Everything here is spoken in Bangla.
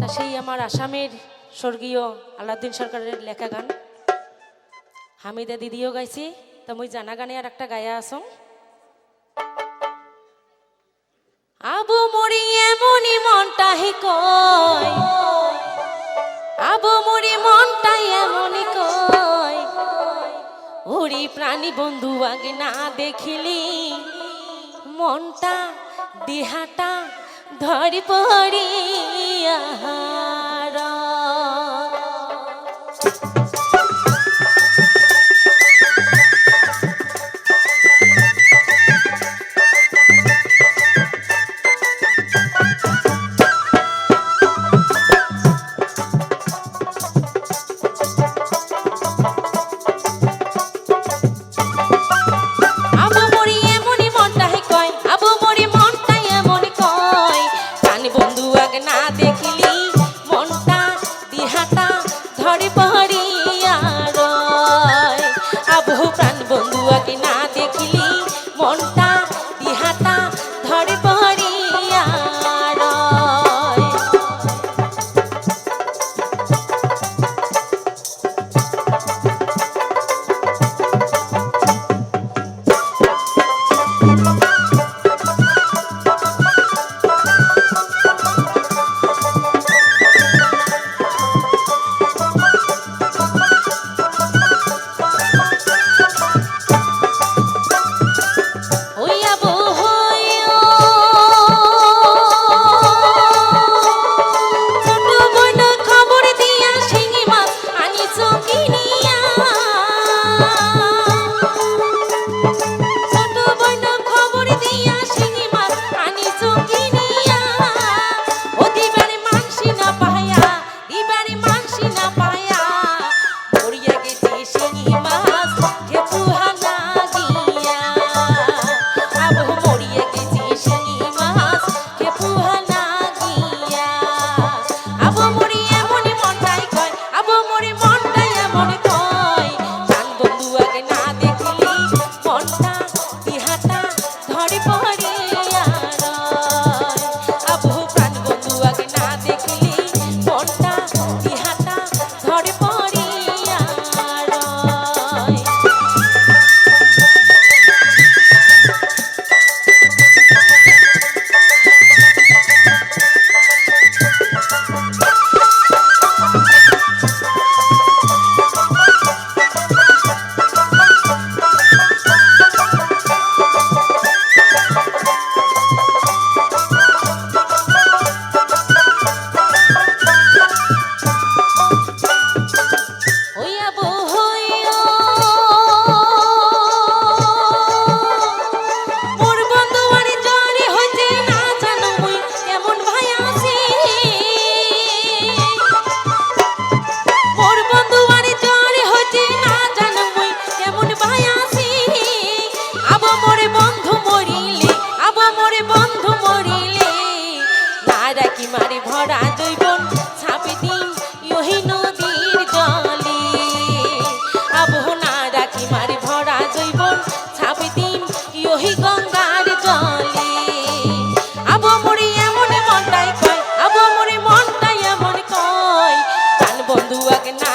তা সেই আমার আসামের স্বর্গীয় আলাদ্দিন সরকারের লেখা গান। হামিদা দিদিও গাইছি, তো মুই জানা গানে আর একটা গায়া আসম আবু মরি এমনি মনটাহি কয়, আবু মরি মনটাই এমনি কয় ওরি প্রাণী বন্ধু আগে না দেখিলি, মনটা দেহাটা ধরি পড়িয়া বন্ধু আগে না